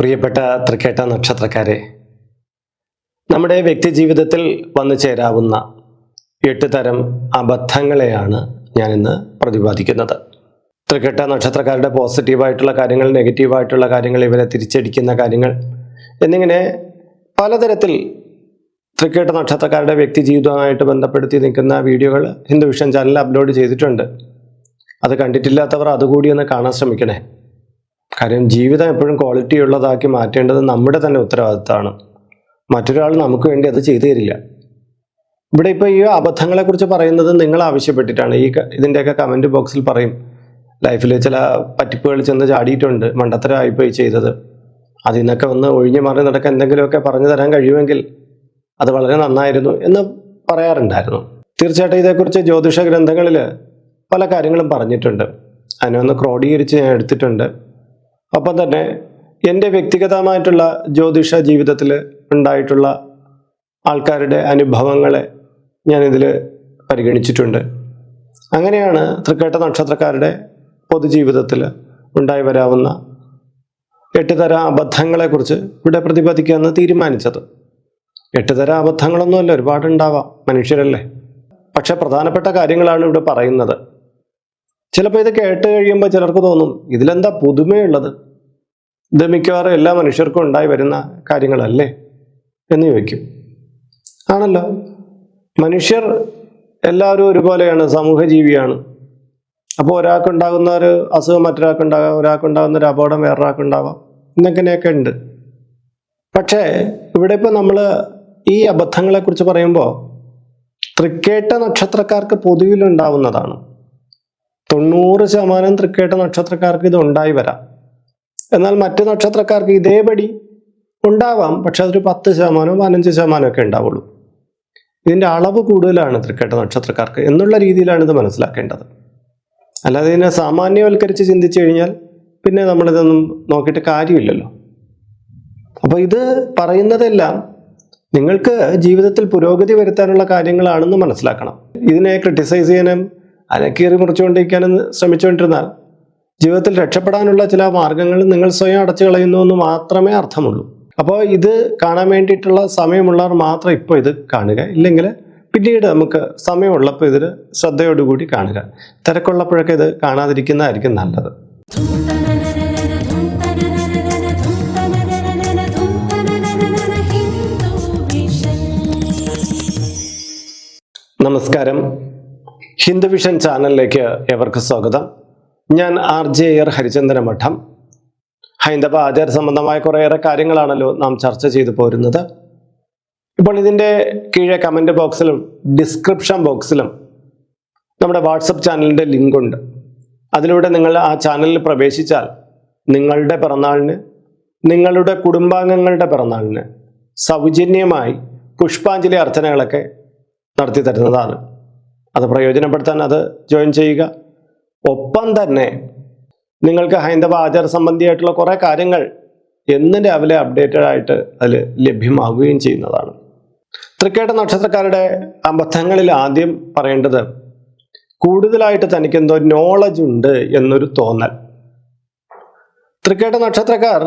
പ്രിയപ്പെട്ട തൃക്കേട്ട നക്ഷത്രക്കാരെ നമ്മുടെ വ്യക്തി ജീവിതത്തിൽ വന്നു ചേരാവുന്ന എട്ട് തരം അബദ്ധങ്ങളെയാണ് ഞാനിന്ന് പ്രതിപാദിക്കുന്നത്. തൃക്കേട്ട നക്ഷത്രക്കാരുടെ പോസിറ്റീവായിട്ടുള്ള കാര്യങ്ങൾ നെഗറ്റീവായിട്ടുള്ള കാര്യങ്ങൾ ഇവരെ തിരിച്ചടിക്കുന്ന കാര്യങ്ങൾ എന്നിങ്ങനെ പലതരത്തിൽ തൃക്കേട്ട നക്ഷത്രക്കാരുടെ വ്യക്തി ജീവിതവുമായിട്ട് ബന്ധപ്പെടുത്തി നിൽക്കുന്ന വീഡിയോകൾ ഹിന്ദു വിഷൻ ചാനലിൽ അപ്ലോഡ് ചെയ്തിട്ടുണ്ട്. അത് കണ്ടിട്ടില്ലാത്തവർ അതുകൂടി ഒന്ന് കാണാൻ ശ്രമിക്കണേ. കാര്യം ജീവിതം എപ്പോഴും ക്വാളിറ്റി ഉള്ളതാക്കി മാറ്റേണ്ടത് നമ്മുടെ തന്നെ ഉത്തരവാദിത്തമാണ്. മറ്റൊരാൾ നമുക്ക് വേണ്ടി അത് ചെയ്തു തരില്ല. ഇവിടെ ഇപ്പോൾ ഈ അബദ്ധങ്ങളെക്കുറിച്ച് പറയുന്നത് നിങ്ങൾ ആവശ്യപ്പെട്ടിട്ടാണ്. ഈ ഇതിന്റെയൊക്കെ കമന്റ് ബോക്സിൽ പറയും. ലൈഫിൽ ചില പറ്റിപ്പുകൾ ചെന്ന് ചാടിയിട്ടുണ്ട്. മണ്ടത്തരമായിപ്പോയി ചെയ്തത്. അതിൽ നിന്നൊക്കെ ഒന്ന് ഒഴിഞ്ഞു മാറി നടക്കാൻ എന്തെങ്കിലുമൊക്കെ പറഞ്ഞു തരാൻ കഴിയുമെങ്കിൽ അത് വളരെ നന്നായിരുന്നു എന്ന് പറയാറുണ്ടായിരുന്നു. തീർച്ചയായിട്ടും ഇതേക്കുറിച്ച് ജ്യോതിഷ ഗ്രന്ഥങ്ങളിൽ പല കാര്യങ്ങളും പറഞ്ഞിട്ടുണ്ട്. അതിനെ ഒന്ന് ക്രോഡീകരിച്ച് ഞാൻ എടുത്തിട്ടുണ്ട്. ഒപ്പം തന്നെ എന്റെ വ്യക്തിഗതമായിട്ടുള്ള ജ്യോതിഷ ജീവിതത്തിൽ ഉണ്ടായിട്ടുള്ള ആൾക്കാരുടെ അനുഭവങ്ങളെ ഞാനിതിൽ പരിഗണിച്ചിട്ടുണ്ട്. അങ്ങനെയാണ് തൃക്കേട്ട നക്ഷത്രക്കാരുടെ പൊതുജീവിതത്തിൽ ഉണ്ടായി വരാവുന്ന എട്ട് തരം അബദ്ധങ്ങളെക്കുറിച്ച് ഇവിടെ പ്രതിപാദിക്കാമെന്ന് തീരുമാനിച്ചത്. എട്ട് തരം അബദ്ധങ്ങളൊന്നുമല്ല ഒരുപാടുണ്ടാവാം മനുഷ്യരല്ലേ? പക്ഷെ പ്രധാനപ്പെട്ട കാര്യങ്ങളാണ് ഇവിടെ പറയുന്നത്. ചിലപ്പോൾ ഇത് കേട്ട് കഴിയുമ്പോൾ ചിലർക്ക് തോന്നും ഇതിലെന്താ പുതുമയുള്ളത്? ഇത് മിക്കവാറും എല്ലാ മനുഷ്യർക്കും ഉണ്ടായി വരുന്ന കാര്യങ്ങളല്ലേ എന്ന് ചോദിക്കും. ആണല്ലോ? മനുഷ്യർ എല്ലാവരും ഒരുപോലെയാണ് സമൂഹ ജീവിയാണ് അപ്പോൾ ഒരാൾക്കുണ്ടാകുന്ന ഒരു അസുഖം മറ്റൊരാൾക്കുണ്ടാകാം ഒരാൾക്കുണ്ടാകുന്ന ഒരു അപകടം വേറൊരാൾക്കുണ്ടാവാം ഇന്നങ്ങനെയൊക്കെ ഉണ്ട്. പക്ഷേ ഇവിടെ ഇപ്പോൾ നമ്മൾ ഈ അബദ്ധങ്ങളെക്കുറിച്ച് പറയുമ്പോൾ തൃക്കേട്ട നക്ഷത്രക്കാർക്ക് പൊതുവിലുണ്ടാവുന്നതാണ്. തൊണ്ണൂറ് ശതമാനം തൃക്കേട്ട നക്ഷത്രക്കാർക്ക് ഇത് ഉണ്ടായി വരാം. എന്നാൽ മറ്റു നക്ഷത്രക്കാർക്ക് ഇതേപടി ഉണ്ടാവാം. പക്ഷെ അതൊരു പത്ത് ശതമാനവും പതിനഞ്ച് ശതമാനമൊക്കെ ഉണ്ടാവുള്ളൂ. ഇതിന്റെ അളവ് കൂടുതലാണ് തൃക്കേട്ട നക്ഷത്രക്കാർക്ക് എന്നുള്ള രീതിയിലാണ് ഇത് മനസ്സിലാക്കേണ്ടത്. അല്ലാതെ ഇതിനെ സാമാന്യവൽക്കരിച്ച് ചിന്തിച്ചു കഴിഞ്ഞാൽ പിന്നെ നമ്മളിതൊന്നും നോക്കിയിട്ട് കാര്യമില്ലല്ലോ. അപ്പോൾ ഇത് പറയുന്നതെല്ലാം നിങ്ങൾക്ക് ജീവിതത്തിൽ പുരോഗതി വരുത്താനുള്ള കാര്യങ്ങളാണെന്ന് മനസ്സിലാക്കണം. ഇതിനെ ക്രിട്ടിസൈസ് ചെയ്യാനും അതിനെ കീറി ശ്രമിച്ചുകൊണ്ടിരുന്നാൽ ജീവിതത്തിൽ രക്ഷപ്പെടാനുള്ള ചില മാർഗങ്ങൾ നിങ്ങൾ സ്വയം അടച്ചു കളയുന്നു എന്ന് മാത്രമേ അർത്ഥമുള്ളൂ. അപ്പോൾ ഇത് കാണാൻ വേണ്ടിയിട്ടുള്ള സമയമുള്ളവർ മാത്രം ഇപ്പോൾ ഇത് കാണുക. ഇല്ലെങ്കിൽ പിന്നീട് നമുക്ക് സമയമുള്ളപ്പോൾ ഇതിൽ ശ്രദ്ധയോടുകൂടി കാണുക. തിരക്കുള്ളപ്പോഴൊക്കെ ഇത് കാണാതിരിക്കുന്നതായിരിക്കും നല്ലത്. നമസ്കാരം. ഹിന്ദു വിഷൻ ചാനലിലേക്ക് എവർക്ക് സ്വാഗതം. ഞാൻ ആർ ജെ എയർ ഹരിചന്ദ്ര മഠം. ഹൈന്ദവ ആചാര സംബന്ധമായ കുറേയേറെ കാര്യങ്ങളാണല്ലോ നാം ചർച്ച ചെയ്തു പോരുന്നത്. ഇപ്പോൾ ഇതിന്റെ കീഴെ കമന്റ് ബോക്സിലും ഡിസ്ക്രിപ്ഷൻ ബോക്സിലും നമ്മുടെ വാട്സപ്പ് ചാനലിന്റെ ലിങ്ക് ഉണ്ട്. അതിലൂടെ നിങ്ങൾ ആ ചാനലിൽ പ്രവേശിച്ചാൽ നിങ്ങളുടെ പിറന്നാളിന് നിങ്ങളുടെ കുടുംബാംഗങ്ങളുടെ പിറന്നാളിന് സൗജന്യമായി പുഷ്പാഞ്ജലി അർച്ചനകളൊക്കെ നടത്തി തരുന്നതാണ്. അത് പ്രയോജനപ്പെടുത്താൻ അത് ജോയിൻ ചെയ്യുക. ഒപ്പം തന്നെ നിങ്ങൾക്ക് ഹൈന്ദവ ആചാര സംബന്ധിയായിട്ടുള്ള കുറേ കാര്യങ്ങൾ എന്നും രാവിലെ അപ്ഡേറ്റഡ് ആയിട്ട് അതിൽ ലഭ്യമാവുകയും ചെയ്യുന്നതാണ്. തൃക്കേട്ട നക്ഷത്രക്കാരുടെ അബദ്ധങ്ങളിൽ ആദ്യം പറയേണ്ടത് കൂടുതലായിട്ട് തനിക്ക് എന്തോ നോളജ് ഉണ്ട് എന്നൊരു തോന്നൽ. തൃക്കേട്ട നക്ഷത്രക്കാർ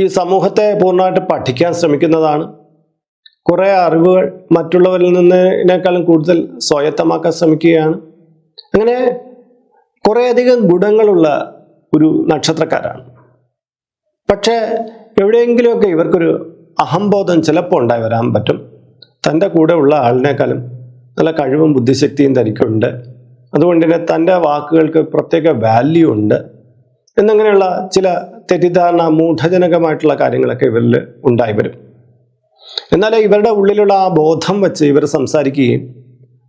ഈ സമൂഹത്തെ പൂർണമായിട്ട് പഠിക്കാൻ ശ്രമിക്കുന്നതാണ്. കുറേ അറിവുകൾ മറ്റുള്ളവരിൽ നിന്നതിനേക്കാളും കൂടുതൽ സ്വായത്തമാക്കാൻ ശ്രമിക്കുകയാണ്. അങ്ങനെ കുറേയധികം ഗുണങ്ങളുള്ള ഒരു നക്ഷത്രക്കാരാണ്. പക്ഷേ എവിടെയെങ്കിലുമൊക്കെ ഇവർക്കൊരു അഹംബോധം ചിലപ്പോൾ ഉണ്ടായി വരാൻ പറ്റും. തന്റെ കൂടെ ഉള്ള ആളിനേക്കാളും നല്ല കഴിവും ബുദ്ധിശക്തിയും തനിക്കുണ്ട്. അതുകൊണ്ട് തന്നെ തന്റെ വാക്കുകൾക്ക് പ്രത്യേക വാല്യൂ ഉണ്ട്. എന്നങ്ങനെയുള്ള ചില തെറ്റിദ്ധാരണ മൂഢജനകമായിട്ടുള്ള കാര്യങ്ങളൊക്കെ ഇവരിൽ ഉണ്ടായി വരും. എന്നാൽ ഇവരുടെ ഉള്ളിലുള്ള ആ ബോധം വെച്ച് ഇവർ സംസാരിക്കുകയും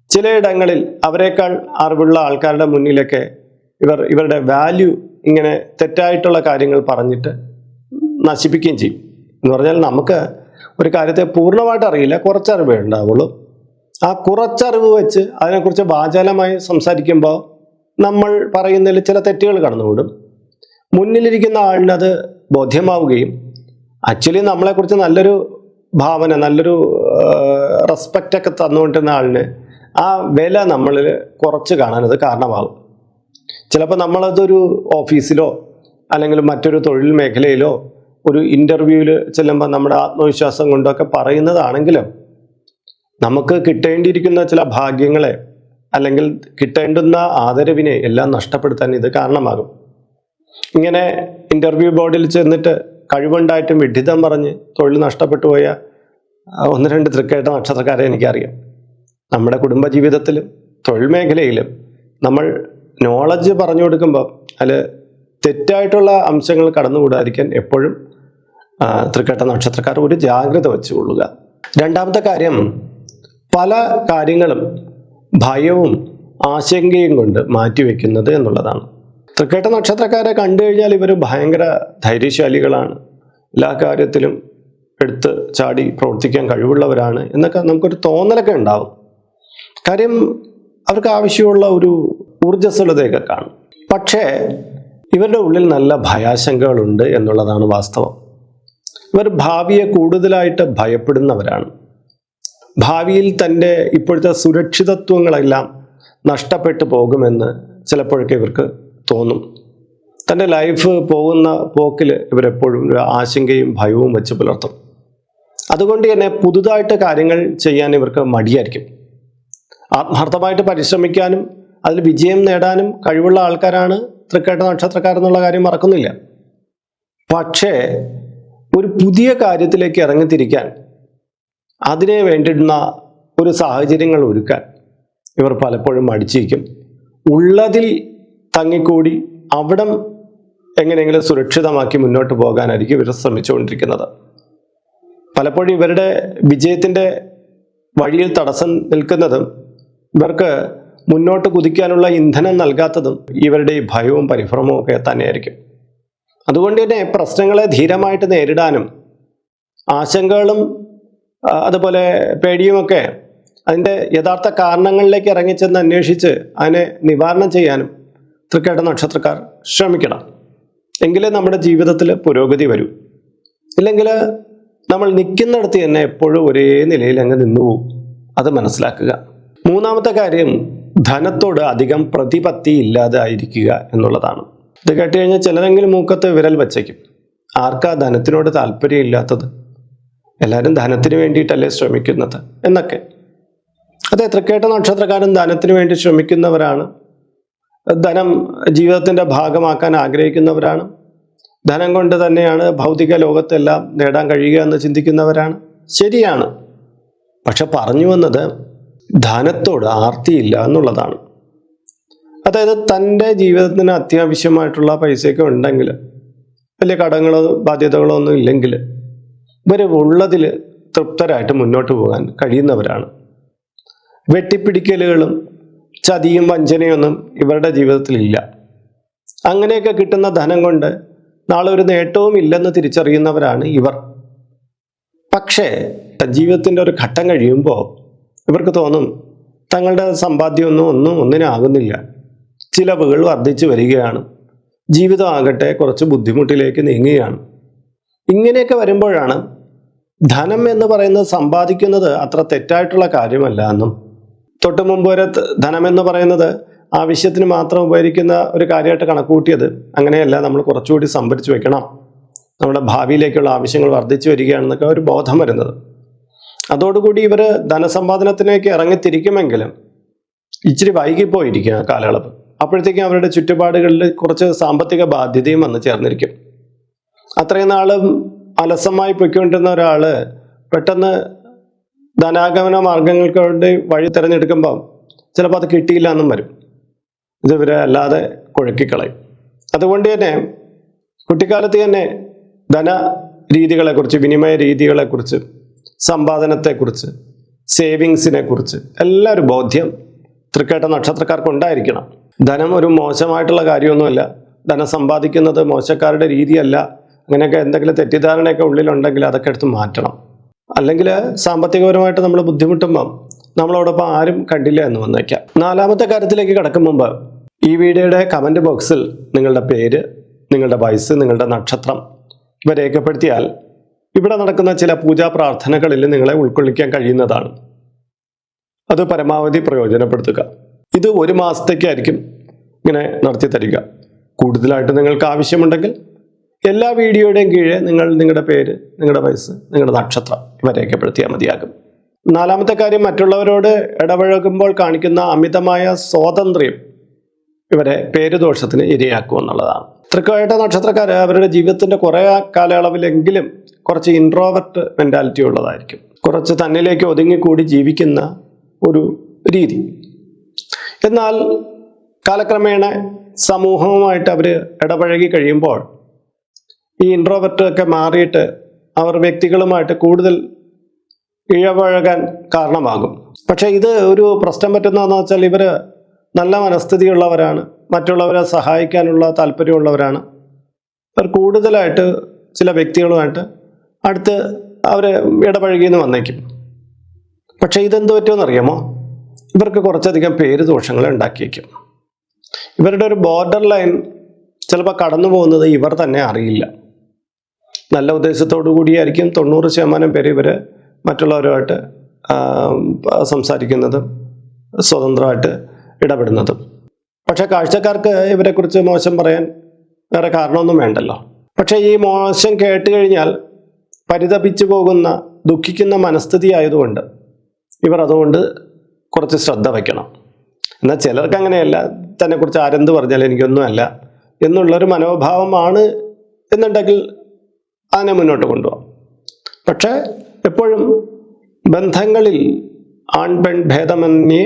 ചിലയിടങ്ങളിൽ അവരെക്കാൾ അറിവുള്ള ആൾക്കാരുടെ മുന്നിലൊക്കെ ഇവർ ഇവരുടെ വാല്യൂ ഇങ്ങനെ തെറ്റായിട്ടുള്ള കാര്യങ്ങൾ പറഞ്ഞിട്ട് നശിപ്പിക്കുകയും ചെയ്യും. എന്ന് പറഞ്ഞാൽ നമുക്ക് ഒരു കാര്യത്തെ പൂർണമായിട്ട് അറിയില്ല കുറച്ചറിവേ ഉണ്ടാവുള്ളൂ. ആ കുറച്ചറിവ് വെച്ച് അതിനെക്കുറിച്ച് വാചാലമായി സംസാരിക്കുമ്പോൾ നമ്മൾ പറയുന്നതിൽ ചില തെറ്റുകൾ കടന്നുകൂടും. മുന്നിലിരിക്കുന്ന ആളിനത് ബോധ്യമാവുകയും ആക്ച്വലി നമ്മളെക്കുറിച്ച് നല്ലൊരു ഭാവന നല്ലൊരു റെസ്പെക്റ്റ് ഒക്കെ തന്നുകൊണ്ടിരുന്ന ആളിന് ആ വില നമ്മളിൽ കുറച്ച് കാണാനത് കാരണമാകും. ചിലപ്പോൾ നമ്മളതൊരു ഓഫീസിലോ അല്ലെങ്കിൽ മറ്റൊരു തൊഴിൽ മേഖലയിലോ ഒരു ഇന്റർവ്യൂവിൽ ചെല്ലുമ്പോൾ നമ്മുടെ ആത്മവിശ്വാസം കൊണ്ടൊക്കെ പറയുന്നതാണെങ്കിലും നമുക്ക് കിട്ടേണ്ടിയിരിക്കുന്ന ചില ഭാഗ്യങ്ങളെ അല്ലെങ്കിൽ കിട്ടേണ്ടുന്ന ആദരവിനെ എല്ലാം നഷ്ടപ്പെടുത്താൻ ഇത് കാരണമാകും. ഇങ്ങനെ ഇന്റർവ്യൂ ബോർഡിൽ ചെന്നിട്ട് കഴിവുണ്ടായിട്ടും വിഡിതം പറഞ്ഞ് തൊഴിൽ നഷ്ടപ്പെട്ടു പോയ ആ, ഒന്ന് രണ്ട് തൃക്കേട്ട നക്ഷത്രക്കാരെ എനിക്കറിയാം. നമ്മുടെ കുടുംബജീവിതത്തിലും തൊഴിൽ മേഖലയിലും നമ്മൾ നോളജ് പറഞ്ഞു കൊടുക്കുമ്പോൾ അതിൽ തെറ്റായിട്ടുള്ള അംശങ്ങൾ കടന്നുകൂടാതിരിക്കാൻ എപ്പോഴും തൃക്കേട്ട നക്ഷത്രക്കാർ ഒരു ജാഗ്രത വെച്ചുകൊള്ളുക. രണ്ടാമത്തെ കാര്യം പല കാര്യങ്ങളും ഭയവും ആശങ്കയും കൊണ്ട് മാറ്റിവെക്കുന്നത് എന്നുള്ളതാണ്. തൃക്കേട്ട നക്ഷത്രക്കാരെ കണ്ടു കഴിഞ്ഞാൽ ഇവർ ഭയങ്കര ധൈര്യശാലികളാണ്. എല്ലാ കാര്യത്തിലും എടുത്ത് ചാടി പ്രവർത്തിക്കാൻ കഴിവുള്ളവരാണ് എന്നൊക്കെ നമുക്കൊരു തോന്നലൊക്കെ ഉണ്ടാവും. കാര്യം അവർക്ക് ആവശ്യമുള്ള ഒരു ഊർജസ്വലതയൊക്കെ കാണും. പക്ഷേ ഇവരുടെ ഉള്ളിൽ നല്ല ഭയാശങ്കകളുണ്ട് എന്നുള്ളതാണ് വാസ്തവം. ഇവർ ഭാവിയെ കൂടുതലായിട്ട് ഭയപ്പെടുന്നവരാണ്. ഭാവിയിൽ തന്റെ ഇപ്പോഴത്തെ സുരക്ഷിതത്വങ്ങളെല്ലാം നഷ്ടപ്പെട്ടു പോകുമെന്ന് ചിലപ്പോഴൊക്കെ ഇവർക്ക് തോന്നും. തന്റെ ലൈഫ് പോകുന്ന പോക്കിൽ ഇവരെപ്പോഴും ഒരു ആശങ്കയും ഭയവും വെച്ച് പുലർത്തും. അതുകൊണ്ട് തന്നെ പുതുതായിട്ട് കാര്യങ്ങൾ ചെയ്യാൻ ഇവർക്ക് മടിയായിരിക്കും. ആത്മാർത്ഥമായിട്ട് പരിശ്രമിക്കാനും അതിൽ വിജയം നേടാനും കഴിവുള്ള ആൾക്കാരാണ് തൃക്കേട്ട നക്ഷത്രക്കാരെന്നുള്ള കാര്യം മറക്കുന്നില്ല. പക്ഷേ ഒരു പുതിയ കാര്യത്തിലേക്ക് ഇറങ്ങിത്തിരിക്കാൻ അതിനെ വേണ്ടിയിരുന്ന ഒരു സാഹചര്യങ്ങൾ ഒരുക്കാൻ ഇവർ പലപ്പോഴും മടിച്ചിരിക്കും. ഉള്ളതിൽ തങ്ങിക്കൂടി അവിടം എങ്ങനെയെങ്കിലും സുരക്ഷിതമാക്കി മുന്നോട്ട് പോകാനായിരിക്കും ഇവർ ശ്രമിച്ചുകൊണ്ടിരിക്കുന്നത്. പലപ്പോഴും ഇവരുടെ വിജയത്തിന്റെ വഴിയിൽ തടസ്സം നിൽക്കുന്നതും ഇവർക്ക് മുന്നോട്ട് കുതിക്കാനുള്ള ഇന്ധനം നൽകാത്തതും ഇവരുടെ ഈ ഭയവും പരിഭ്രമവും ഒക്കെ തന്നെയായിരിക്കും. അതുകൊണ്ട് തന്നെ പ്രശ്നങ്ങളെ ധീരമായിട്ട് നേരിടാനും ആശങ്കകളും അതുപോലെ പേടിയുമൊക്കെ അതിന്റെ യഥാർത്ഥ കാരണങ്ങളിലേക്ക് ഇറങ്ങിച്ചെന്ന് അന്വേഷിച്ച് അതിനെ നിവാരണം ചെയ്യാനും തൃക്കേട്ട നക്ഷത്രക്കാർ ശ്രമിക്കണം. എങ്കിലേ നമ്മുടെ ജീവിതത്തിൽ പുരോഗതി വരൂ. ഇല്ലെങ്കിൽ നമ്മൾ നിൽക്കുന്നിടത്ത് തന്നെ എപ്പോഴും ഒരേ നിലയിൽ അങ്ങ് നിന്നു പോകും അത് മനസ്സിലാക്കുക. മൂന്നാമത്തെ കാര്യം ധനത്തോട് അധികം പ്രതിപത്തി ഇല്ലാതെ ആയിരിക്കുക എന്നുള്ളതാണ്. ഇത് കേട്ട് കഴിഞ്ഞാൽ ചിലരെങ്കിലും മൂക്കത്ത് വിരൽ വച്ചേക്കും. ആർക്കാ ധനത്തിനോട് താല്പര്യം ഇല്ലാത്തത്? എല്ലാവരും ധനത്തിന് വേണ്ടിയിട്ടല്ലേ ശ്രമിക്കുന്നത് എന്നൊക്കെ. അതെ തൃക്കേട്ട നക്ഷത്രക്കാരൻ ധനത്തിന് വേണ്ടി ശ്രമിക്കുന്നവരാണ്? ധനം ജീവിതത്തിന്റെ ഭാഗമാക്കാൻ ആഗ്രഹിക്കുന്നവരാണ്? ധനം കൊണ്ട് തന്നെയാണ് ഭൗതിക ലോകത്തെല്ലാം നേടാൻ കഴിയുക എന്ന് ചിന്തിക്കുന്നവരാണ്. ശരിയാണ്. പക്ഷെ പറഞ്ഞു വന്നത് ധനത്തോട് ആർത്തിയില്ല എന്നുള്ളതാണ്. അതായത് തന്റെ ജീവിതത്തിന് അത്യാവശ്യമായിട്ടുള്ള പൈസയൊക്കെ ഉണ്ടെങ്കിൽ വലിയ കടങ്ങളോ ബാധ്യതകളോ ഒന്നും ഇല്ലെങ്കിൽ ഇവർ ഉള്ളതിൽ തൃപ്തരായിട്ട് മുന്നോട്ട് പോകാൻ കഴിയുന്നവരാണ്. വെട്ടിപ്പിടിക്കലുകളും ചതിയും വഞ്ചനയൊന്നും ഇവരുടെ ജീവിതത്തിലില്ല. അങ്ങനെയൊക്കെ കിട്ടുന്ന ധനം കൊണ്ട് നാളെ ഒരു നേട്ടവും ഇല്ലെന്ന് തിരിച്ചറിയുന്നവരാണ് ഇവർ. പക്ഷേ ജീവിതത്തിന്റെ ഒരു ഘട്ടം കഴിയുമ്പോൾ ഇവർക്ക് തോന്നും തങ്ങളുടെ സമ്പാദ്യമൊന്നും ഒന്നും ഒന്നിനാകുന്നില്ല. ചിലവുകൾ വർദ്ധിച്ചു വരികയാണ്. ജീവിതമാകട്ടെ കുറച്ച് ബുദ്ധിമുട്ടിലേക്ക് നീങ്ങുകയാണ്. ഇങ്ങനെയൊക്കെ വരുമ്പോഴാണ് ധനം എന്ന് പറയുന്നത് സമ്പാദിക്കുന്നത് അത്ര തെറ്റായിട്ടുള്ള കാര്യമല്ല എന്നും. തൊട്ട് മുമ്പ് വരെ ധനം എന്ന് പറയുന്നത് ആവശ്യത്തിന് മാത്രം ഉപകരിക്കുന്ന ഒരു കാര്യമായിട്ട് കണക്കുകൂട്ടിയത് അങ്ങനെയല്ല നമ്മൾ കുറച്ചുകൂടി സംഭരിച്ചു വെക്കണം. നമ്മുടെ ഭാവിയിലേക്കുള്ള ആവശ്യങ്ങൾ വർദ്ധിച്ചു വരികയാണെന്നൊക്കെ ഒരു ബോധം വരുന്നത്. അതോടുകൂടി ഇവർ ധനസമ്പാദനത്തിലേക്ക് ഇറങ്ങിത്തിരിക്കുമെങ്കിലും ഇച്ചിരി വൈകിപ്പോയിരിക്കും ആ കാലയളവ്. അപ്പോഴത്തേക്കും അവരുടെ ചുറ്റുപാടുകളിൽ കുറച്ച് സാമ്പത്തിക ബാധ്യതയും വന്ന് ചേർന്നിരിക്കും. അത്രയും നാളും അലസമായി പൊയ്ക്കൊണ്ടിരുന്ന ഒരാൾ പെട്ടെന്ന് ധനാഗമന മാർഗങ്ങൾക്ക് വേണ്ടി വഴി തിരഞ്ഞെടുക്കുമ്പോൾ ചിലപ്പോൾ അത് കിട്ടിയില്ല എന്നും വരും. ഇത് ഇവരെ അല്ലാതെ കുഴക്കിക്കളയും. അതുകൊണ്ട് തന്നെ കുട്ടിക്കാലത്ത് തന്നെ ധന രീതികളെക്കുറിച്ച് വിനിമയ രീതികളെക്കുറിച്ച് സമ്പാദനത്തെക്കുറിച്ച് സേവിങ്സിനെ കുറിച്ച് എല്ലാ ഒരു ബോധ്യം തൃക്കേട്ട നക്ഷത്രക്കാർക്ക് ഉണ്ടായിരിക്കണം ധനം ഒരു മോശമായിട്ടുള്ള കാര്യമൊന്നുമല്ല. ധനം സമ്പാദിക്കുന്നത് മോശക്കാരുടെ രീതിയല്ല. അങ്ങനെയൊക്കെ എന്തെങ്കിലും തെറ്റിദ്ധാരണയൊക്കെ ഉള്ളിലുണ്ടെങ്കിൽ അതൊക്കെ എടുത്ത് മാറ്റണം. അല്ലെങ്കിൽ സാമ്പത്തികപരമായിട്ട് നമ്മൾ ബുദ്ധിമുട്ടുമ്പം നമ്മളോടൊപ്പം ആരും കണ്ടില്ല എന്ന് വന്നേക്കാം. നാലാമത്തെ കാര്യത്തിലേക്ക് കടക്കും മുമ്പ് ഈ വീഡിയോയുടെ കമന്റ് ബോക്സിൽ നിങ്ങളുടെ പേര് നിങ്ങളുടെ വയസ്സ് നിങ്ങളുടെ നക്ഷത്രം ഇവ രേഖപ്പെടുത്തിയാൽ ഇവിടെ നടക്കുന്ന ചില പൂജാ പ്രാർത്ഥനകളിൽ നിങ്ങളെ ഉൾക്കൊള്ളിക്കാൻ കഴിയുന്നതാണ്. അത് പരമാവധി പ്രയോജനപ്പെടുത്തുക. ഇത് ഒരു മാസത്തേക്കായിരിക്കും ഇങ്ങനെ നടത്തി തരിക. കൂടുതലായിട്ട് നിങ്ങൾക്ക് ആവശ്യമുണ്ടെങ്കിൽ എല്ലാ വീഡിയോയുടെയും കീഴെ നിങ്ങൾ നിങ്ങളുടെ പേര് നിങ്ങളുടെ വയസ്സ് നിങ്ങളുടെ നക്ഷത്രം ഇവ രേഖപ്പെടുത്തിയാൽ മതിയാകും. നാലാമത്തെ കാര്യം മറ്റുള്ളവരോട് ഇടപഴകുമ്പോൾ കാണിക്കുന്ന അമിതമായ സ്വാതന്ത്ര്യം ഇവരെ പേരുദോഷത്തിന് ഇരയാക്കും എന്നുള്ളതാണ്. തൃക്കമായിട്ട നക്ഷത്രക്കാർ അവരുടെ ജീവിതത്തിന്റെ കുറേ കാലയളവിലെങ്കിലും കുറച്ച് ഇൻട്രോവർട്ട് മെന്റാലിറ്റി ഉള്ളതായിരിക്കും. കുറച്ച് തന്നിലേക്ക് ഒതുങ്ങിക്കൂടി ജീവിക്കുന്ന ഒരു രീതി. എന്നാൽ കാലക്രമേണ സമൂഹവുമായിട്ട് അവർ ഇടപഴകി കഴിയുമ്പോൾ ഈ ഇൻട്രോവർട്ട് ഒക്കെ മാറിയിട്ട് അവർ വ്യക്തികളുമായിട്ട് കൂടുതൽ ഇഴപഴകാൻ കാരണമാകും. പക്ഷേ ഇത് ഒരു പ്രശ്നം പറ്റുന്നതെന്ന് വെച്ചാൽ ഇവർ നല്ല മനസ്ഥിതിയുള്ളവരാണ് മറ്റുള്ളവരെ സഹായിക്കാനുള്ള താല്പര്യമുള്ളവരാണ്. ഇവർ കൂടുതലായിട്ട് ചില വ്യക്തികളുമായിട്ട് അടുത്ത് അവർ ഇടപഴകിയെന്ന് വന്നേക്കും. പക്ഷേ ഇതെന്ത് പറ്റുമെന്ന് അറിയാമോ ഇവർക്ക് കുറച്ചധികം പേര് ദോഷങ്ങൾ ഉണ്ടാക്കിയേക്കും. ഇവരുടെ ഒരു ബോർഡർ ലൈൻ ചിലപ്പോൾ കടന്നു പോകുന്നത് ഇവർ തന്നെ അറിയില്ല. നല്ല ഉദ്ദേശത്തോടു കൂടിയായിരിക്കും തൊണ്ണൂറ് ശതമാനം പേര് ഇവർ മറ്റുള്ളവരുമായിട്ട് സംസാരിക്കുന്നതും സ്വതന്ത്രമായിട്ട് ഇടപെടുന്നതും. പക്ഷെ കാഴ്ചക്കാർക്ക് ഇവരെക്കുറിച്ച് മോശം പറയാൻ വേറെ കാരണമൊന്നും വേണ്ടല്ലോ. പക്ഷേ ഈ മോശം കേട്ട് കഴിഞ്ഞാൽ പരിതപിച്ചു പോകുന്ന ദുഃഖിക്കുന്ന മനസ്ഥിതി ആയതുകൊണ്ട് ഇവർ അതുകൊണ്ട് കുറച്ച് ശ്രദ്ധ വയ്ക്കണം. എന്നാൽ ചിലർക്ക് അങ്ങനെയല്ല തന്നെക്കുറിച്ച് ആരെന്ത് പറഞ്ഞാൽ എനിക്കൊന്നുമല്ല എന്നുള്ളൊരു മനോഭാവമാണ് എന്നുണ്ടെങ്കിൽ അതിനെ മുന്നോട്ട് കൊണ്ടുപോകാം. പക്ഷേ എപ്പോഴും ബന്ധങ്ങളിൽ ആൺ പെൺ ഭേദമന്യേ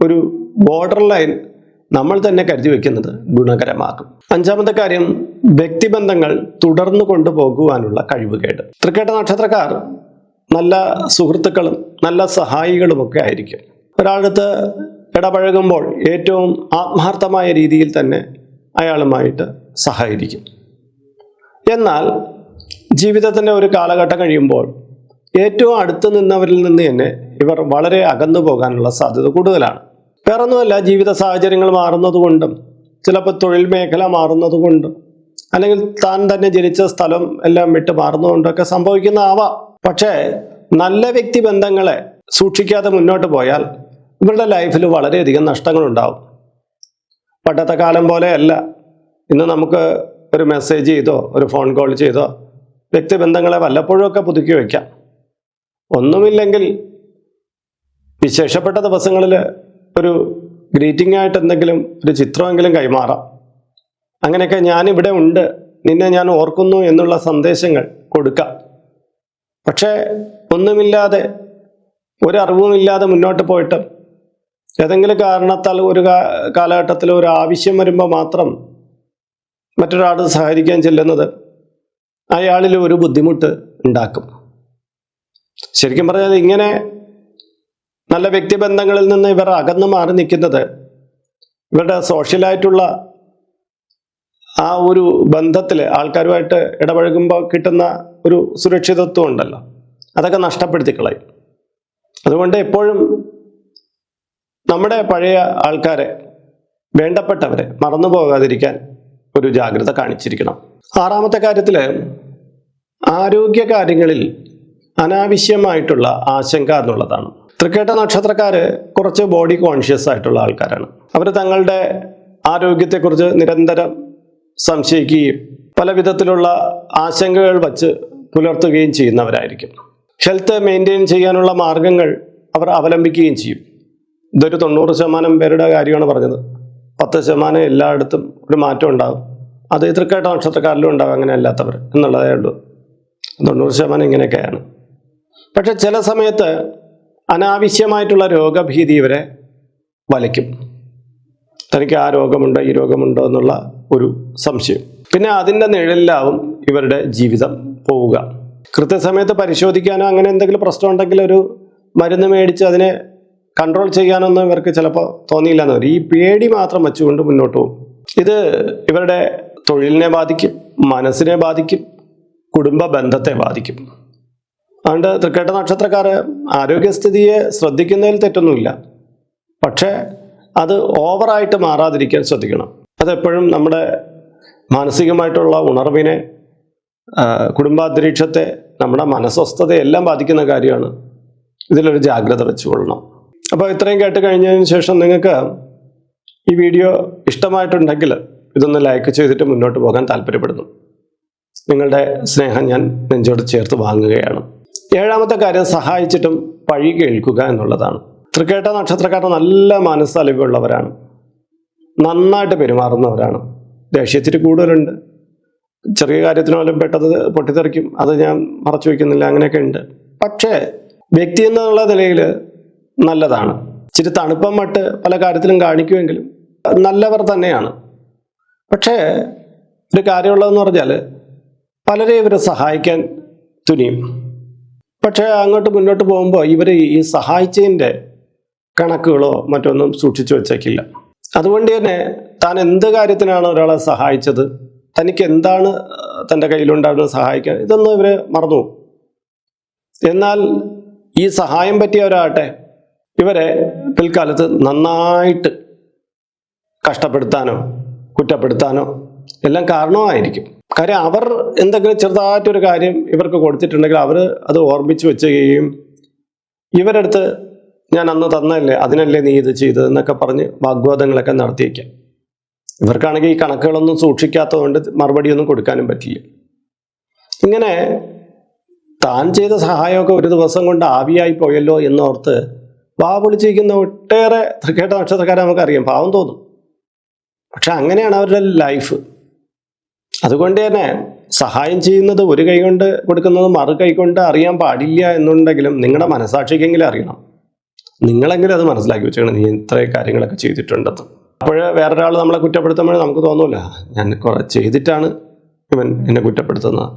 ഒരു ബോർഡർ ലൈൻ നമ്മൾ തന്നെ കരുതി വെക്കുന്നത് ഗുണകരമാകും അഞ്ചാമത്തെ കാര്യം വ്യക്തിബന്ധങ്ങൾ തുടർന്നു കൊണ്ടുപോകുവാനുള്ള കഴിവുകേട്. തൃക്കേട്ട നക്ഷത്രക്കാർ നല്ല സുഹൃത്തുക്കളും നല്ല സഹായികളുമൊക്കെ ആയിരിക്കും. ഒരാളടുത്ത് ഇടപഴകുമ്പോൾ ഏറ്റവും ആത്മാർത്ഥമായ രീതിയിൽ തന്നെ അയാളുമായിട്ട് സഹകരിക്കും. എന്നാൽ ജീവിതത്തിന്റെ ഒരു കാലഘട്ടം കഴിയുമ്പോൾ ഏറ്റവും അടുത്ത് നിന്നവരിൽ നിന്ന് തന്നെ ഇവർ വളരെ അകന്നു പോകാനുള്ള സാധ്യത കൂടുതലാണ്. വേറൊന്നുമല്ല ജീവിത സാഹചര്യങ്ങൾ മാറുന്നതുകൊണ്ടും ചിലപ്പോൾ തൊഴിൽ മേഖല മാറുന്നതുകൊണ്ടും അല്ലെങ്കിൽ താൻ തന്നെ ജനിച്ച സ്ഥലം എല്ലാം വിട്ട് മാറുന്നതുകൊണ്ടൊക്കെ സംഭവിക്കുന്ന ആവാം പക്ഷേ നല്ല വ്യക്തി ബന്ധങ്ങളെ സൂക്ഷിക്കാതെ മുന്നോട്ട് പോയാൽ ഇവരുടെ ലൈഫിൽ വളരെയധികം നഷ്ടങ്ങളുണ്ടാവും. പണ്ടത്തെ കാലം പോലെയല്ല. ഇന്ന് നമുക്ക് ഒരു മെസ്സേജ് ചെയ്തോ ഒരു ഫോൺ കോൾ ചെയ്തോ വ്യക്തിബന്ധങ്ങളെ വല്ലപ്പോഴും ഒക്കെ പുതുക്കി വയ്ക്കാം. ഒന്നുമില്ലെങ്കിൽ വിശേഷപ്പെട്ട ദിവസങ്ങളിൽ ഒരു ഗ്രീറ്റിംഗ് ആയിട്ട് എന്തെങ്കിലും ഒരു ചിത്രമെങ്കിലും കൈമാറാം. അങ്ങനെയൊക്കെ ഞാനിവിടെ ഉണ്ട്. നിന്നെ ഞാൻ ഓർക്കുന്നു എന്നുള്ള സന്ദേശങ്ങൾ കൊടുക്കാം. പക്ഷേ ഒന്നുമില്ലാതെ ഒരറിവുമില്ലാതെ മുന്നോട്ട് പോയിട്ട് ഏതെങ്കിലും കാരണത്താൽ ഒരു കാലഘട്ടത്തിൽ ഒരു ആവശ്യം വരുമ്പോൾ മാത്രം മറ്റൊരാൾ സഹായിക്കാൻ ചെല്ലുന്നത് അയാളിൽ ഒരു ബുദ്ധിമുട്ട് ഉണ്ടാക്കും. ശരിക്കും പറഞ്ഞാൽ ഇങ്ങനെ നല്ല വ്യക്തിബന്ധങ്ങളിൽ നിന്ന് ഇവർ അകന്നു മാറി നിൽക്കുന്നത് ഇവരുടെ സോഷ്യലായിട്ടുള്ള ആ ഒരു ബന്ധത്തിൽ ആൾക്കാരുമായിട്ട് ഇടപഴകുമ്പോൾ കിട്ടുന്ന ഒരു സുരക്ഷിതത്വം ഉണ്ടല്ലോ. അതൊക്കെ നഷ്ടപ്പെടുത്തി കളയും. അതുകൊണ്ട് എപ്പോഴും നമ്മുടെ പഴയ ആൾക്കാരെ വേണ്ടപ്പെട്ടവരെ മറന്നു പോകാതിരിക്കാൻ ഒരു ജാഗ്രത കാണിച്ചിരിക്കണം. ആറാമത്തെ കാര്യത്തിൽ ആരോഗ്യ കാര്യങ്ങളിൽ അനാവശ്യമായിട്ടുള്ള ആശങ്ക എന്നുള്ളതാണ്. തൃക്കേട്ട നക്ഷത്രക്കാർ കുറച്ച് ബോഡി കോൺഷ്യസ് ആയിട്ടുള്ള ആൾക്കാരാണ്. അവർ തങ്ങളുടെ ആരോഗ്യത്തെക്കുറിച്ച് നിരന്തരം സംശയിക്കുകയും പല വിധത്തിലുള്ള ആശങ്കകൾ വച്ച് പുലർത്തുകയും ചെയ്യുന്നവരായിരിക്കും. ഹെൽത്ത് മെയിന്റെയിൻ ചെയ്യാനുള്ള മാർഗങ്ങൾ അവർ അവലംബിക്കുകയും ചെയ്യും. ഇതൊരു തൊണ്ണൂറ് ശതമാനം പേരുടെ കാര്യമാണ് പറഞ്ഞത്. പത്ത് ശതമാനം എല്ലായിടത്തും ഒരു മാറ്റം ഉണ്ടാകും അത് തൃക്കേട്ട നക്ഷത്രക്കാരിലും ഉണ്ടാകും അങ്ങനെ അല്ലാത്തവർ എന്നുള്ളതേ ഉള്ളൂ. തൊണ്ണൂറ് ശതമാനം ഇങ്ങനെയൊക്കെയാണ്. പക്ഷെ ചില സമയത്ത് അനാവശ്യമായിട്ടുള്ള രോഗഭീതി ഇവരെ വലയ്ക്കും തനിക്ക് ആ രോഗമുണ്ടോ ഈ രോഗമുണ്ടോ എന്നുള്ള ഒരു സംശയം. പിന്നെ അതിന്റെ നിഴലിലാവും ഇവരുടെ ജീവിതം പോവുക. കൃത്യസമയത്ത് പരിശോധിക്കാനോ അങ്ങനെ എന്തെങ്കിലും പ്രശ്നമുണ്ടെങ്കിൽ ഒരു മരുന്ന് മേടിച്ച് അതിനെ കൺട്രോൾ ചെയ്യാനൊന്നും ഇവർക്ക് ചിലപ്പോൾ തോന്നിയില്ല എന്ന് ഈ പേടി മാത്രം വെച്ചുകൊണ്ട് മുന്നോട്ട് പോകും. ഇത് ഇവരുടെ തൊഴിലിനെ ബാധിക്കും മനസ്സിനെ ബാധിക്കും കുടുംബ ബന്ധത്തെ ബാധിക്കും. അതുകൊണ്ട് തൃക്കേട്ട നക്ഷത്രക്കാർ ആരോഗ്യസ്ഥിതിയെ ശ്രദ്ധിക്കുന്നതിൽ തെറ്റൊന്നുമില്ല. പക്ഷേ അത് ഓവറായിട്ട് മാറാതിരിക്കാൻ ശ്രദ്ധിക്കണം. അതെപ്പോഴും നമ്മുടെ മാനസികമായിട്ടുള്ള ഉണർവിനെ കുടുംബാന്തരീക്ഷത്തെ നമ്മുടെ മനസ്വസ്ഥതയെ എല്ലാം ബാധിക്കുന്ന കാര്യമാണ്. ഇതിലൊരു ജാഗ്രത വെച്ചുകൊള്ളണം. അപ്പോൾ ഇത്രയും കേട്ട് കഴിഞ്ഞതിന് ശേഷം നിങ്ങൾക്ക് ഈ വീഡിയോ ഇഷ്ടമായിട്ടുണ്ടെങ്കിൽ ഇതൊന്ന് ലൈക്ക് ചെയ്തിട്ട് മുന്നോട്ട് പോകാൻ താല്പര്യപ്പെടുന്നു. നിങ്ങളുടെ സ്നേഹം ഞാൻ നെഞ്ചോട് ചേർത്ത് വാങ്ങുകയാണ്. ഏഴാമത്തെ കാര്യം സഹായിച്ചിട്ടും പഴി കേൾക്കുക എന്നുള്ളതാണ്. തൃക്കേട്ട നക്ഷത്രക്കാർ നല്ല മനസ്സലിവുള്ളവരാണ്. നന്നായിട്ട് പെരുമാറുന്നവരാണ്. ദേഷ്യത്തിന് കൂടുതലുണ്ട്. ചെറിയ കാര്യത്തിനാലും പെട്ടത് പൊട്ടിത്തെറിക്കും. അത് ഞാൻ മറച്ചു വയ്ക്കുന്നില്ല. അങ്ങനെയൊക്കെ ഉണ്ട്. പക്ഷേ വ്യക്തി എന്നുള്ള നിലയിൽ നല്ലതാണ്. ഇച്ചിരി തണുപ്പം മട്ട് പല കാര്യത്തിലും കാണിക്കുമെങ്കിലും നല്ലവർ തന്നെയാണ്. പക്ഷേ ഒരു കാര്യമുള്ളതെന്ന് പറഞ്ഞാൽ പലരെയും ഇവർ സഹായിക്കാൻ തുനിയും. പക്ഷേ അങ്ങോട്ട് മുന്നോട്ട് പോകുമ്പോൾ ഇവർ ഈ സഹായിച്ചതിന്റെ കണക്കുകളോ മറ്റൊന്നും സൂക്ഷിച്ചു വെച്ചേക്കില്ല. അതുകൊണ്ട് തന്നെ താൻ എന്ത് കാര്യത്തിനാണ് ഒരാളെ സഹായിച്ചത്? തനിക്ക് എന്താണ് തന്റെ കയ്യിലുണ്ടാകുന്നത് സഹായിക്കാൻ? ഇതൊന്നും ഇവർ മറന്നു എന്നാൽ ഈ സഹായം പറ്റിയവരാകട്ടെ ഇവരെ പിൽക്കാലത്ത് നന്നായിട്ട് കഷ്ടപ്പെടുത്താനോ കുറ്റപ്പെടുത്താനോ എല്ലാം കാരണമായിരിക്കും. കാര്യം അവർ എന്തെങ്കിലും ചെറുതായിട്ടൊരു കാര്യം ഇവർക്ക് കൊടുത്തിട്ടുണ്ടെങ്കിൽ അവർ അത് ഓർമ്മിച്ച് വെച്ചുകയും ഇവരടുത്ത് ഞാൻ അന്ന് തന്നല്ലേ അതിനല്ലേ നീ ഇത് ചെയ്തത് എന്നൊക്കെ പറഞ്ഞ് വാഗ്വാദങ്ങളൊക്കെ നടത്തിയേക്കാം. ഇവർക്കാണെങ്കിൽ ഈ കണക്കുകളൊന്നും സൂക്ഷിക്കാത്തതുകൊണ്ട് മറുപടിയൊന്നും കൊടുക്കാനും പറ്റില്ല. ഇങ്ങനെ താൻ ചെയ്ത സഹായമൊക്കെ ഒരു ദിവസം കൊണ്ട് ആവിയായി പോയല്ലോ എന്നോർത്ത് വാ പൊളിച്ചിരിക്കുന്ന ഒട്ടേറെ തൃക്കേട്ട നക്ഷത്രക്കാരെ നമുക്കറിയാം പാവം തോന്നും. പക്ഷെ അങ്ങനെയാണ് അവരുടെ ലൈഫ്. അതുകൊണ്ട് തന്നെ സഹായം ചെയ്യുന്നത് ഒരു കൈ കൊണ്ട് കൊടുക്കുന്നത് മറു കൈ കൊണ്ട് അറിയാൻ പാടില്ല എന്നുണ്ടെങ്കിലും നിങ്ങളുടെ മനസാക്ഷിക്കെങ്കിലും അറിയണം. നിങ്ങളെങ്കിലും അത് മനസ്സിലാക്കി വെച്ചാണ് നീ ഇത്രയും കാര്യങ്ങളൊക്കെ ചെയ്തിട്ടുണ്ടെന്ന്. അപ്പോൾ വേറൊരാൾ നമ്മളെ കുറ്റപ്പെടുത്തുമ്പോൾ നമുക്ക് തോന്നൂല. ഞാൻ കുറെ ചെയ്തിട്ടാണ് ഇവൻ എന്നെ കുറ്റപ്പെടുത്തുന്നത്.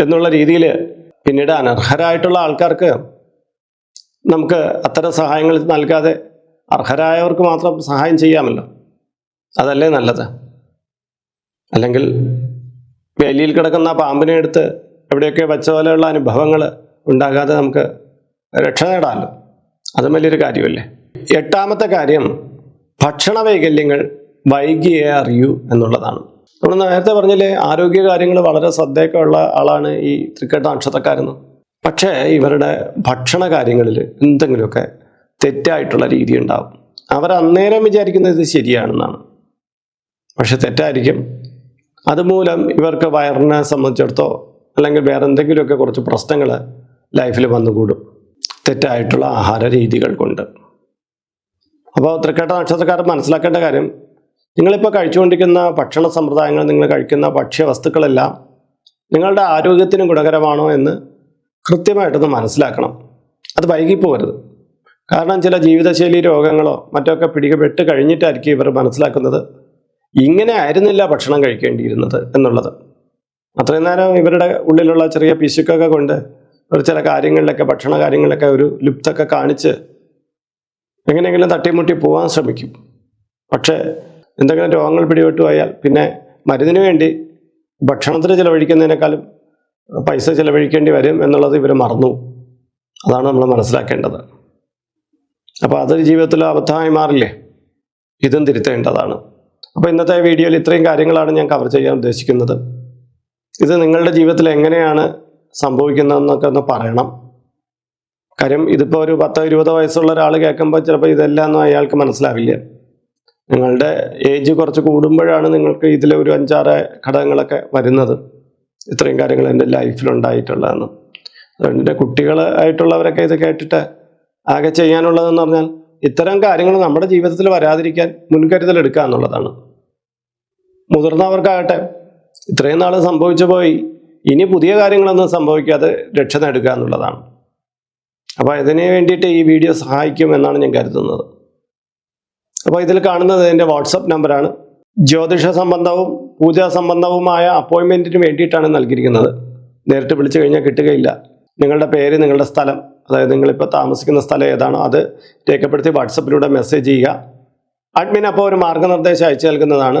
എന്നുള്ള രീതിയിൽ പിന്നീട് അനർഹരായിട്ടുള്ള ആൾക്കാർക്ക് നമുക്ക് അത്തരം സഹായങ്ങൾ നൽകാതെ അർഹരായവർക്ക് മാത്രം സഹായം ചെയ്യാമല്ലോ. അതല്ലേ നല്ലത്? അല്ലെങ്കിൽ വേലിയിൽ കിടക്കുന്ന പാമ്പിനെ എടുത്ത് എവിടെയൊക്കെ വെച്ച പോലെയുള്ള അനുഭവങ്ങൾ ഉണ്ടാകാതെ നമുക്ക് രക്ഷ നേടാമല്ലോ അതും വലിയൊരു കാര്യമല്ലേ? എട്ടാമത്തെ കാര്യം ഭക്ഷണ വൈകല്യങ്ങൾ വൈകിയേ അറിയൂ എന്നുള്ളതാണ്. നമ്മൾ നേരത്തെ പറഞ്ഞില്ലേ ആരോഗ്യ കാര്യങ്ങൾ വളരെ ശ്രദ്ധയൊക്കെ ഉള്ള ആളാണ് ഈ തൃക്കേട്ട നക്ഷത്രക്കാരെന്ന്. പക്ഷേ ഇവരുടെ ഭക്ഷണ കാര്യങ്ങളിൽ എന്തെങ്കിലുമൊക്കെ തെറ്റായിട്ടുള്ള രീതി ഉണ്ടാവും അവർ അന്നേരം വിചാരിക്കുന്നത് ഇത് ശരിയാണെന്നാണ്. പക്ഷെ തെറ്റായിരിക്കും. അതുമൂലം ഇവർക്ക് വയറിനെ സംബന്ധിച്ചിടത്തോ അല്ലെങ്കിൽ വേറെ എന്തെങ്കിലുമൊക്കെ കുറച്ച് പ്രശ്നങ്ങൾ ലൈഫിൽ വന്നുകൂടും. തെറ്റായിട്ടുള്ള ആഹാര രീതികൾ കൊണ്ട്. അപ്പോൾ തൃക്കേട്ട നക്ഷത്രക്കാരൻ മനസ്സിലാക്കേണ്ട കാര്യം നിങ്ങളിപ്പോൾ കഴിച്ചുകൊണ്ടിരിക്കുന്ന ഭക്ഷണ സമ്പ്രദായങ്ങൾ നിങ്ങൾ കഴിക്കുന്ന ഭക്ഷ്യവസ്തുക്കളെല്ലാം നിങ്ങളുടെ ആരോഗ്യത്തിന് ഗുണകരമാണോ എന്ന് കൃത്യമായിട്ടൊന്ന് മനസ്സിലാക്കണം. അത് വൈകിപ്പോകരുത് കാരണം ചില ജീവിതശൈലി രോഗങ്ങളോ മറ്റൊക്കെ പിടികപ്പെട്ട് കഴിഞ്ഞിട്ടായിരിക്കും ഇവർ മനസ്സിലാക്കുന്നത്. ഇങ്ങനെ ആയിരുന്നില്ല ഭക്ഷണം കഴിക്കേണ്ടിയിരുന്നത് എന്നുള്ളത്. അത്രയും നേരം ഇവരുടെ ഉള്ളിലുള്ള ചെറിയ പിശുക്കൊക്കെ കൊണ്ട് ഒരു ചില കാര്യങ്ങളിലൊക്കെ ഭക്ഷണ കാര്യങ്ങളിലൊക്കെ ഒരു ലുപ്തൊക്കെ കാണിച്ച് എങ്ങനെയെങ്കിലും തട്ടിമുട്ടി പോകാൻ ശ്രമിക്കും. പക്ഷേ എന്തെങ്കിലും രോഗങ്ങൾ പിടിപെട്ടു പോയാൽ പിന്നെ മരുന്നിന് വേണ്ടി ഭക്ഷണത്തിന് ചിലവഴിക്കുന്നതിനേക്കാളും പൈസ ചിലവഴിക്കേണ്ടി വരും എന്നുള്ളത് ഇവർ മറന്നു. അതാണ് നമ്മൾ മനസ്സിലാക്കേണ്ടത്. അപ്പോൾ അതൊരു ജീവിതത്തിൽ അബദ്ധമായി മാറില്ലേ? ഇതും തിരുത്തേണ്ടതാണ്. അപ്പോൾ ഇന്നത്തെ വീഡിയോയിൽ ഇത്രയും കാര്യങ്ങളാണ് ഞാൻ കവർ ചെയ്യാൻ ഉദ്ദേശിക്കുന്നത്. ഇത് നിങ്ങളുടെ ജീവിതത്തിൽ എങ്ങനെയാണ് സംഭവിക്കുന്നതെന്നൊക്കെ ഒന്ന് പറയണം. കാര്യം ഇതിപ്പോൾ ഒരു പത്തോ ഇരുപതോ വയസ്സുള്ള ഒരാൾ കേൾക്കുമ്പോൾ ചിലപ്പോൾ ഇതെല്ലാം ഒന്നും അയാൾക്ക് മനസ്സിലാവില്ല. നിങ്ങളുടെ ഏജ് കുറച്ച് കൂടുമ്പോഴാണ് നിങ്ങൾക്ക് ഇതിലെ ഒരു അഞ്ചാറ് ഘടകങ്ങളൊക്കെ വരുന്നത്. ഇത്രയും കാര്യങ്ങൾ എന്റെ ലൈഫിലുണ്ടായിട്ടുള്ളതെന്ന് അതുകൊണ്ട് എന്റെ കുട്ടികൾ ആയിട്ടുള്ളവരൊക്കെ ഇത് കേട്ടിട്ട് ആകെ ചെയ്യാനുള്ളതെന്ന് പറഞ്ഞാൽ ഇത്തരം കാര്യങ്ങൾ നമ്മുടെ ജീവിതത്തിൽ വരാതിരിക്കാൻ മുൻകരുതൽ എടുക്കുക എന്നുള്ളതാണ്. മുതിർന്നവർക്കാകട്ടെ ഇത്രയും നാൾ സംഭവിച്ചു പോയി ഇനി പുതിയ കാര്യങ്ങളൊന്നും സംഭവിക്കാതെ രക്ഷ നേടുക എന്നുള്ളതാണ്. അപ്പോൾ ഇതിന് വേണ്ടിയിട്ട് ഈ വീഡിയോ സഹായിക്കും എന്നാണ് ഞാൻ കരുതുന്നത്. അപ്പോൾ ഇതിൽ കാണുന്നത് എന്റെ വാട്സപ്പ് നമ്പറാണ്. ജ്യോതിഷ സംബന്ധവും പൂജാ സംബന്ധവുമായ അപ്പോയിൻമെന്റിന് വേണ്ടിയിട്ടാണ് നൽകിയിരിക്കുന്നത്. നേരിട്ട് വിളിച്ചു കഴിഞ്ഞാൽ കിട്ടുകയില്ല. നിങ്ങളുടെ പേര് നിങ്ങളുടെ സ്ഥലം അതായത് നിങ്ങളിപ്പോൾ താമസിക്കുന്ന സ്ഥലം ഏതാണോ അത് രേഖപ്പെടുത്തി വാട്സപ്പിലൂടെ മെസ്സേജ് ചെയ്യുക. അഡ്മിൻ അപ്പോൾ ഒരു മാർഗനിർദ്ദേശം അയച്ചു നൽകുന്നതാണ്.